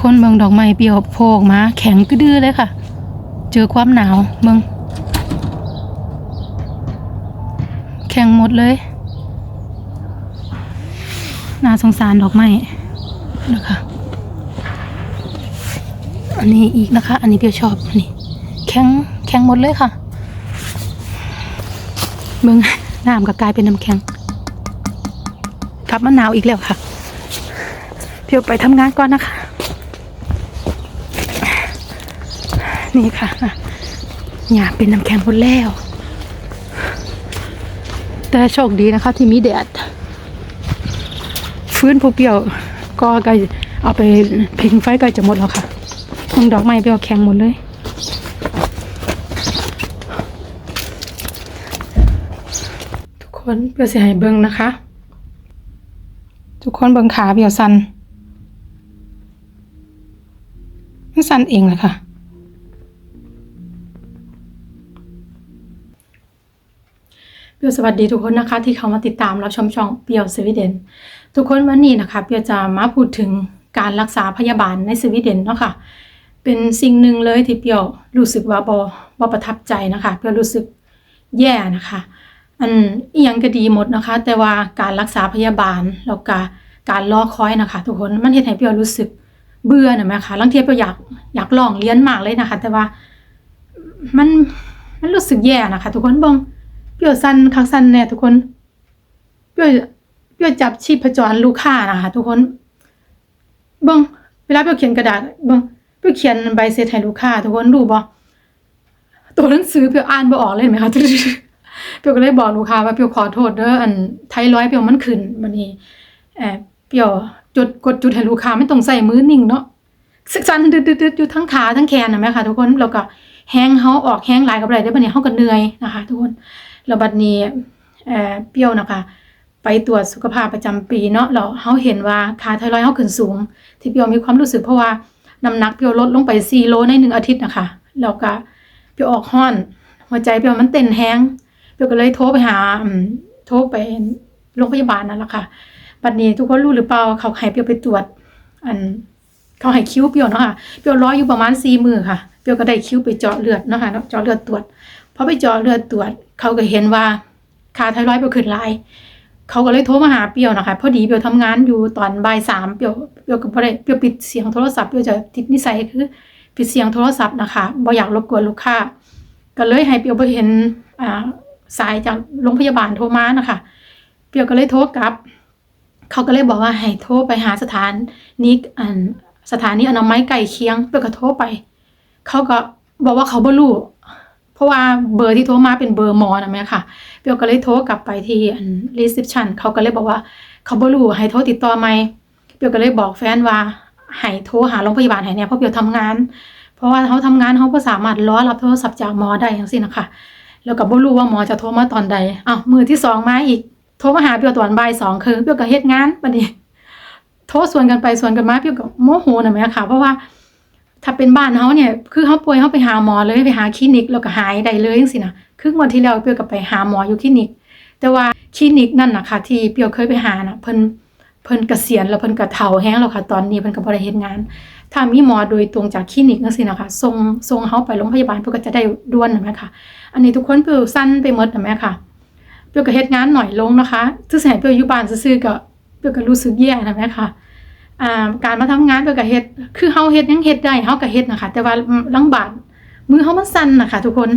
คนเมืองดอกไม้เปียวโผล่ออกมาแข็งกระดื้อเลยค่ะ เจอความหนาวเมืองแข็งหมดเลย น่าสงสารดอกไม้นะคะ อันนี้อีกนะคะ อันนี้เปียวชอบนี่แข็งแข็งหมดเลยค่ะเมืองน้ำก็กลายเป็นน้ำแข็งกลับมาหนาวอีกแล้วค่ะเพียวไปทำงานก่อนนะคะ นี่ค่ะอยากเป็นน้ำแข็งหมดแล้ว แต่โชคดีนะคะที่มีแดด ฟื้นผู้เปรียวก็กลเอาไปพิงไฟใกล้จะหมดแล้วค่ะตรงดอกไม้เปรียวแข็งหมดเลยทุกคนเปรียวเสียให้เบิ้งนะคะ ทุกคนเบิ้งขาเปรียวสันมันสันเองเลยค่ะ ยวสวัสดีทุกคนนะคะที่เข้ามาติดตามรับชมช่องเปียวสวีเดน ทุกคนวันนี้นะคะเปียวจะมาพูดถึงการรักษาพยาบาลในสวีเดนเนาะค่ะเป็นสิ่งหนึ่งเลยที่เปียวรู้สึกว่าบอบประทับใจนะคะเปียวรู้สึกแย่นะคะ อันอียังก็ดีหมดนะคะ แต่ว่าการรักษาพยาบาลแล้วก็การรอคอยนะคะ ทุกคนมันเฮ็ดให้เปียวรู้สึกเบื่อนะแม่คะลังเทียเปียวอยากอยากลองเรียนมากเลยนะคะ แต่ว่ามันมันรู้สึกแย่นะคะ ทุกคนบิ่ง เปรี้ยวสั้นคักสั้นแน่ทุกคนเปรี้ยวเปรี้ยวจับชีพจรลูกค้านะคะทุกคนเบิ่งเวลาเปรี้ยวเขียนกระดาษเบิ่งเปรี้ยวเขียนใบเสร็จให้ลูกค้าทุกคนดูบ่ตัวหนังสือเปรี้ยวอ่านบ่ออกเลยไหมคะเปรี้ยวก็เลยบอกลูกค้าว่าเปรี้ยวขอโทษเด้ออันไทร้อยเปรี้ยวมันขึ้นบัดนี้เอ่อเปรี้ยวจดกดจุดให้ลูกค้าไม่ต้องใส่มือนิ่งเนาะสั่นดึดๆอยู่ทั้งขาทั้งแขนนะแม่ค่ะทุกคนแล้วก็แห้งเฮาออกแห้งหลายกับอะไรได้บัดนี้เฮาก็เหนื่อยนะคะ ทุกคน แล้วบัดนี้เอ่อเปรี้ยวนะคะไปตรวจสุขภาพประจำปีเนาะแล้วเฮาเห็นว่าค่าไทรอยด์เฮาขึ้นสูง ที่เปรี้ยวมีความรู้สึกเพราะว่าน้ำหนักเปรี้ยวลดลงไป4โลในหนึ่งอาทิตย์นะคะแล้วก็เปรี้ยวออกห้อน หัวใจเปรี้ยวมันเต้นแฮงเปรี้ยวก็เลยโทรไปหาโทรไปโรงพยาบาลนั่นแหละค่ะบัดนี้ทุกคนรู้หรือเปล่าเขาให้เปรี้ยวไปตรวจ อันเขาให้คิ้วเปรี้ยวเนาะค่ะเปรี้ยวร้อยอยู่ประมาณ4มื้อค่ะ เปรี้ยวก็ได้คิ้วไปเจาะเลือดเนาะค่ะเจาะเลือดตรวจ พอไปเจาะเลือดตรวจเขาก็เห็นว่าค่าไทรอยด์เปรี้ยวขึ้นหลายเขาก็เลยโทรมาหาเปียวนะคะพอดีเปียวทำงานอยู่ตอนบ่ายสามเปียวเปียวก็บ่ได้เปียวปิดเสียงโทรศัพท์เปียวจะติดนิสัยคือปิดเสียงโทรศัพท์นะคะบ่อยากรบกวนลูกค้าก็เลยให้เปียวไปเห็นอ่าสายจากโรงพยาบาลโทรมานะคะเปียวก็เลยโทรกลับ เขาก็เลยบอกว่าให้โทรไปหาสถานนี้สถานีอนามัยใกล้เคียงเปียวก็โทรไป เขาก็บอกว่าเขาบ่รู้ เพราะว่าเบอร์ที่โทรมาเป็นเบอร์หมอนะแม่ค่ะเปียวก็เลยโทรกลับไปที่อันรีเซพชันเขาก็เลยบอกว่าเขาบ่รู้ให้โทรติดต่อไหมเปียวก็เลยบอกแฟนว่าให้โทรหาโรงพยาบาลให้เนี่ยเพราะเปียวทำงาน เพราะว่าเขาทำงานเขาก็สามารถรอรับโทรศัพท์จากหมอได้อย่างสินะคะแล้วก็บ่รู้ว่าหมอจะโทรมาตอนใดอ้าวมือที่สองมาอีกโทรมาหาเปียวตอนบ่ายสองคือเปียวก็เฮ็ดงานบัดนี้โทรส่วนกันไปส่วนกันมาเปียวก็โมโหนะแม่ค่ะ เพราะว่า ถ้าเป็นบ้านเฮาเนี่ย คือเฮาป่วยเฮาไปหาหมอเลยไปหาคลินิกแล้วก็หายได้เลยจังซี่นะคืองวดที่แล้วเปียวก็ไปหาหมออยู่คลินิก แต่ว่าคลินิกนั่นนะคะที่เปียวเคยไปหาน่ะเพิ่นเพิ่นเกษียณแล้วเพิ่นก็เฒ่าแฮงแล้วค่ะ ตอนนี้เพิ่นก็บ่ได้เฮ็ดงาน ถ้ามีหมอโดยตรงจากคลินิกจังซี่นะคะส่งส่งเฮาไปโรงพยาบาลเพิ่นก็จะได้ด่วนนะแม่ค่ะอันนี้ทุกคนเปียวสั้นไปหมดนะแม่ค่ะเปียวก็เฮ็ดงานหน่อยลงนะคะซื่อๆให้เปียวอยู่บ้านซื่อๆก็เปียวก็รู้สึกแย่นะแม่ค่ะ การมาทำงานเพื่อกับเฮ็ด คือเฮาเฮ็ดยังเฮ็ดได้เฮาก็เฮ็ดนะคะ แต่ว่าลังบาดมือเฮามันสั่นนะคะทุกคน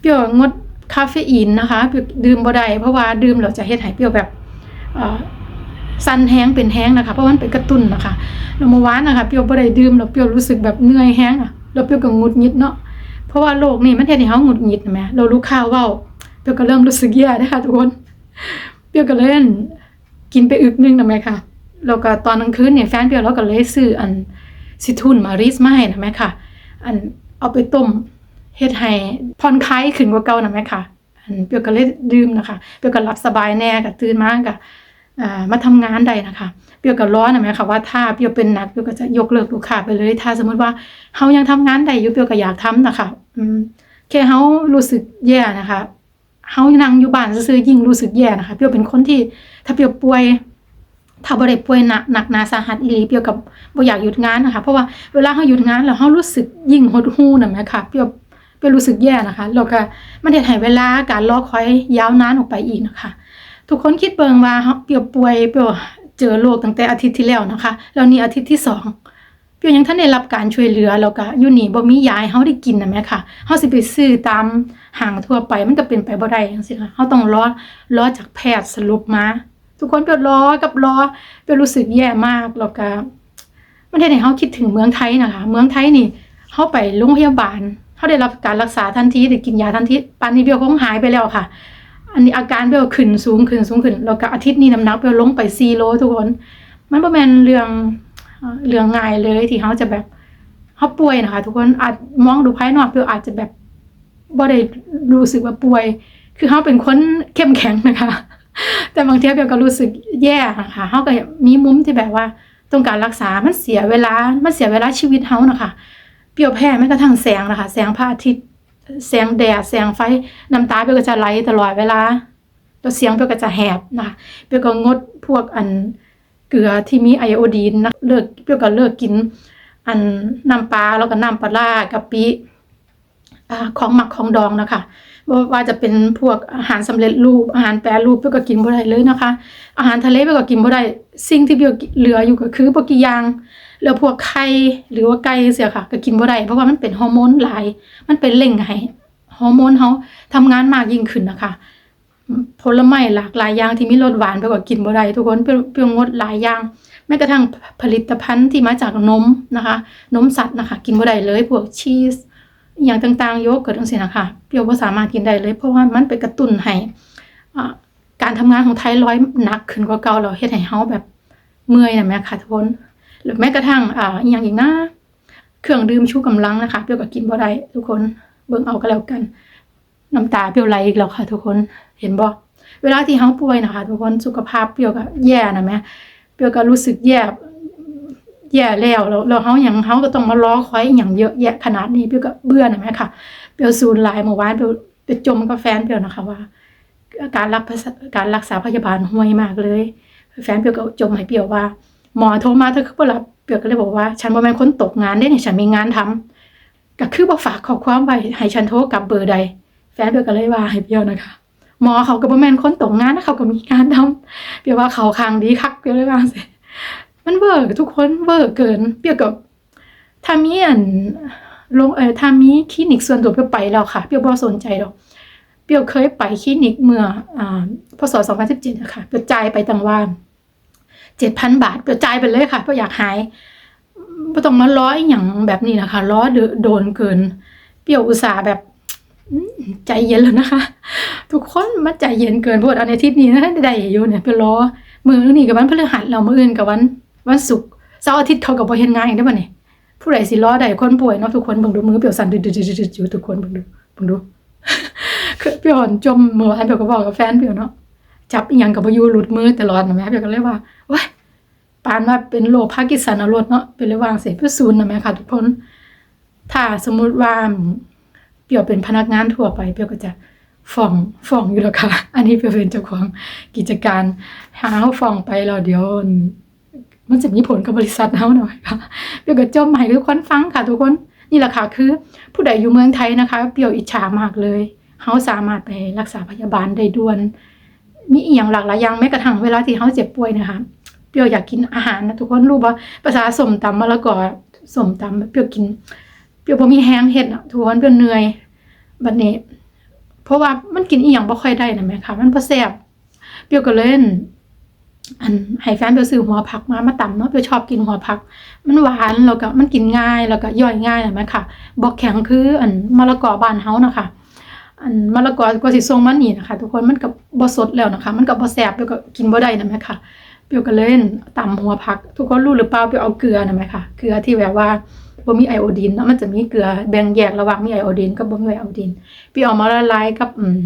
เปรี้ยวงดคาเฟอีนนะคะเปรี้ยวดื่มบ่ได้เพราะว่าดื่มแล้วจะเฮ็ดให้เปรี้ยวแบบเอ่อสั่นแห้งเป็นแห้งนะคะ เพราะว่ามันเป็นกระตุ้นนะคะแล้วเมื่อวานนะคะเปรี้ยวบ่ได้ดื่มแล้วเปรี้ยวรู้สึกแบบเหนื่อยแห้งอะแล้วเปรี้ยวก็งุดหงิดเนาะเพราะว่าโรคนี่มันเฮ็ดให้เฮางุดหงิดนะแม่เรารู้ข่าวเว้าเปรี้ยวก็เริ่มรู้สึกแย่นะคะทุกคนเปรี้ยวก็เล่นกินไปอึกนึงนะแม่ค่ะ แล้วก็ตอนกลางคืนเนี่ยแฟนเปียวเราก็เลยซื้ออันซิทุนมารีสมาให้นะแม่ค่ะ อันเอาไปต้มเฮ็ดให้ผ่อนคลายขึ้นกว่าเก่านะแม่ค่ะ อันเปียวก็เลยดื่มนะคะเปียวก็หลับสบายแน่ก็ตื่นมาก็มาทำงานได้นะคะ เปียวก็ร้อนนะแม่ค่ะว่าถ้าเปียวเป็นหนักเปียวก็จะยกเลิกลูกค้าไปเลย ถ้าสมมติว่าเฮายังทำงานได้อยู่เปียวก็อยากทำนะคะอืมแค่เฮารู้สึกแย่นะคะเฮานั่งอยู่บ้านซื่อๆยิ่งรู้สึกแย่นะคะ เปียวเป็นคนที่ถ้าเปียวป่วย ถ้าบ่ได้ป่วยหนักหนักนาสาหัสอีหลีเปรียวกับบ่อยากหยุดงานนะคะ เพราะว่าเวลาเฮาหยุดงานแล้วเฮารู้สึกยิ่งหดหู่นั่นแหมค่ะเปรียวเปรียวรู้สึกแย่นะคะแล้วก็มันเฮ็ดให้เวลาการรอคอยยาวนานออกไปอีกนะคะ ทุกคนคิดเบิงว่าเปรียวป่วยเปรียวเจอโรคตั้งแต่อาทิตย์ที่แล้วนะคะแล้วนี่อาทิตย์ที่สองเปรียวยังทันได้รับการช่วยเหลือแล้วก็อยู่นี่บ่มียาให้เฮาได้กินน่ะแหมค่ะเฮาสิไปซื้อตามห้างทั่วไปมันก็เป็นไปบ่ได้จังซี่ค่ะเฮาต้องรอรอจากแพทย์สรุปมา ทุกคนเปรียวรอกับรอเป็นรู้สึกแย่มากแล้วก็มันเฮ็ดให้เฮาคิดถึงเมืองไทยนะคะเมืองไทยนี่เฮาไปโรงพยาบาลเฮาได้รับการรักษาทันทีได้กินยาทันทีปานนี้เปรียวคงหายไปแล้วค่ะ อันนี้อาการเปรียวขึ้นสูงขึ้นสูงขึ้นแล้วก็อาทิตย์นี้น้ำหนักเปรียวลงไป4โลทุกคน มันบ่แม่นเรื่องเรื่องง่ายเลยที่เฮาจะแบบเฮาป่วยนะคะ ทุกคนอาจมองดูภายนอกเปรียวอาจจะแบบบ่ได้รู้สึกว่าป่วย คือเฮาเป็นคนเข้มแข็งนะคะ แต่บางทีเปรียวก็รู้สึกแย่นะคะเฮาก็มีมุมที่แบบว่าต้องการรักษา มันเสียเวลา มันเสียเวลาชีวิตเฮานะคะเปียวแพ้แม้กระทั่งแสงนะคะ แสงพระอาทิตย์ แสงแดด แสงไฟ น้ำตาเปรียวก็จะไหลตลอดเวลาแล้วเสียงเปรียวก็จะแหบนะคะเปรียวก็งดพวกอันเกลือที่มีไอโอดีนนะ เลิกเปรียวก็เลิกกิน อันน้ำปลาแล้วก็น้ำปลาร้ากะปิ ของหมักของดองนะคะว่าจะเป็นพวกอาหารสำเร็จรูปอาหารแปรรูปเปรียวก็กินบ่ได้เลยนะคะ อาหารทะเลเปรียวก็กินบ่ได้สิ่งที่เปรียวเหลืออยู่ก็คือบ่กี่อย่างแล้วพวกไข่หรือว่าไก่เสียค่ะก็กินบ่ได้เพราะว่ามันเป็นฮอร์โมนหลาย มันเป็นเร่งให้ฮอร์โมนเฮาทำงานมากยิ่งขึ้นนะคะผลไม้หลากหลายอย่างที่มีรสหวานไปกว่ากินบ่ได้ทุกคนเพียวเปรี้ยวงดหลายอย่างแม้กระทั่งผลิตภัณฑ์ที่มาจากนมนะคะ นมสัตว์นะคะ กินบ่ได้เลยพวกชีส อย่างต่างๆโยเกิร์ตจังซี่นะคะเปรี้ยวบ่สามารถกินได้เลย เพราะว่ามันไปกระตุ้นให้การทำงานของไทรอยด์หนักขึ้นกว่าเก่าแล้วเฮ็ดให้เฮาแบบเมื่อยนะแม่ค่ะทุกคนหรือแม้กระทั่งอ่าอย่างอีกนะเครื่องดื่มชูกำลังนะคะเปรี้ยวก็กินบ่ได้ทุกคนเบิ่งเอาก็แล้วกัน น้ำตาเปรี้ยวไหลอีกแล้วค่ะ ทุกคนเห็นบ่เวลาที่เฮาป่วยนะคะ ทุกคนสุขภาพเปรี้ยวก็แย่นะแม่เปรี้ยวก็รู้สึกแย่ แย่แล้วแล้วเฮาหยังเฮาก็ต้องมารอคอยอย่างเยอะแยะขนาดนี้เปียวก็เบื่อนะแม่ค่ะเปียวสูญหลายเมื่อวานเปียวไปจมกับแฟนเปียวนะคะว่า การรักการรักษาพยาบาลห่วยมากเลย แฟนเปียวก็จมให้เปียวว่า หมอโทรมาเธอคือบ่รับเปียวก็เลยบอกว่า ฉันบ่แม่นคนตกงานเด้เนี่ยฉันมีงานทำก็คือบ่ฝากข้อความไว้ให้ฉันโทรกลับเบอร์ใด แฟนเปียวก็เลยว่าให้เปียวนะคะหมอเขาก็บ่แม่นคนตกงานนะเขาก็มีงานทำเปียวว่าเขาคางดีคักเปียวเลยว่าสิ มันเวอร์ทุกคนเวอร์เกิน เปรี้ยวกับถ้ามีอันลงเออถ้ามีคลินิกส่วนตัวเปรียไปแล้วค่ะ เปรี้ยวบ่สนใจดอกเปรี้ยวเคยไปคลินิกเมื่ออ่าพศ2017อะคะเปรียวจ่ายไปตังว่า7,000 บาทเปรียจ่ายไปเลยค่ะเปรี้ยวอยากหายบ่ต้องมาร้อยหยังแบบนี้นะคะล้อโดนเกิน เปรี้ยวอุตส่าห์แบบใจเย็นแล้วนะคะ ทุกคนมาใจเย็นเกินโพดอันอาทิตย์นี้นะได้อยู่เนี่ยไปรอมือนี่กับวันพฤหัสแล้วมื้ออื่นกับวัน วันศุกร์เสาร์อาทิตย์เขาก็บ่เฮ็ดงานอีกได้อบ่เนี่ยผู้ใดสิรอได้คนป่วยเนาะทุกคนเบิ่งดูมือเปียวสั่นดึดๆอยู่ทุกคนเบิ่งดูเบิ่งดูคือเปรียวจมมือวานเปียวก็บอกกับแฟนเปียวเนาะจับอีหยังก็บ่อยู่หลุดมือตลอดนะแม่เปียวก็เลยว่าว้ายปานว่าเป็นโรคพาร์กินสันอารถเนาะเป็นเลยว่าจั่งซี้เพื่อศูนย์นะแม่ค่ะทุกคน ถ้าสมมุติว่าเปียวเป็นพนักงานทั่วไปเปียวก็จะฟ้องฟ้องอยู่แล้วค่ะ อันนี้เปียวเป็นเจ้าของกิจการหาเฮาฟ้องไปแล้วเดี๋ยว มันจะมีผลกับบริษัทเฮาหน่อยค่ะเปรียวก็จมให้ทุกคนฟังค่ะทุกคนนี่แหละค่ะคือ ผู้ใดอยู่เมืองไทยนะคะ เปียวอิจฉามากเลยเฮาสามารถไปรักษาพยาบาลได้ด่วนมีอีหยังหลากหลายอย่างแม้กระทั่งเวลาที่เฮาเจ็บป่วยนะคะ เปียวอยากกินอาหารนะทุกคนรู้บ่ภาษาสมตำมะละกอสมตำเปียวกิน เปียวบ่มีแฮงเฮ็ดอะทุกคนเปียวเหนื่อยบัดนี้เพราะว่ามันกินอีหยังบ่ค่อยได้นะแม่ค่ะ มันบ่แซ่บเปรียวก็เล่น อันให้แฟนเปซื้อหัวผักมามาตำเนาะเปชอบกินหัวผัก มันหวานแล้วก็มันกินง่ายแล้วก็ย่อยง่ายนะแม่ค่ะบ่แข็งคืออันมะละกอบานเฮานะคะอันมะละกอกว่าสิส่งมานี่นะคะ ทุกคนมันก็บ่สดแล้วนะคะ มันก็บ่แซ่บเปรียวก็กินบ่ได้นะแม่ค่ะเปียวก็เลยตำหัวผัก ทุกคนรู้หรือเปล่าเปียวเอาเกลือนะแม่ค่ะเกลือที่แบบว่าบ่มีไอโอดีนเนาะมันจะมีเกลือแบ่งแยกระหว่างมีไอโอดีนกับบ่มีไอโอดีนเปียวเอามาละลายกับอืม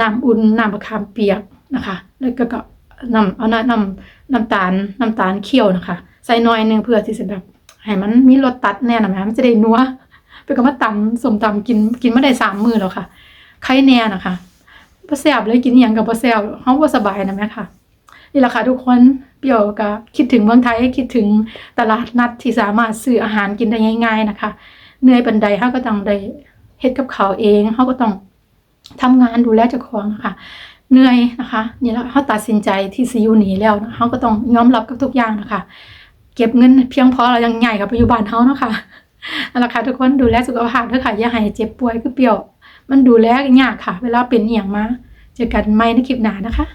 น้ำอุ่นน้ำมะขามเปียกนะคะ แล้วก็ น้ำเอาน้ำน้ำน้ำตาลน้ำตาลเคี่ยวนะคะ ใส่น่อยหนึงเพื่อที่จะแบบให้มันมีรสตัดแน่นะแม่มันจะได้นัวเปรียวก็มาตำสมตำกินกินมาได้สามมื้อแล้วค่ะไข่แน่นะคะบ่แซบเลยกินอหยังก็บ่แซบเฮาบ่สบายนะแม่ค่ะนี่แหละค่ะทุกคนเปรียวก็คิดถึงเมืองไทยคิดถึงตลาดนัดที่สามารถซื้ออาหารกินได้ง่าย ๆนะคะเหนื่อยบันไดเฮาก็ต้องได้เฮ็ดกับเขาเองเฮาก็ต้องทำงานดูแลเจ้าของนะคะ เหนื่อยนะคะนี่แล้วเขาตัดสินใจที่ซีอยู่นี่แล้วนะเขาก็ต้องยอมรับกับทุกอย่างนะคะ เก็บเงินเพียงพอเรายังใหญ่กับปัจจุบันเขานะคะนั่นแหละค่ะทุกคนดูแลสุขภาพเด้อค่ะอย่าให้เจ็บป่วยคือเปรียว มันดูแลยากค่ะ เวลาเป็นอหย่ยงมาเจอกันใหม่ในคลิปหน้านะคะ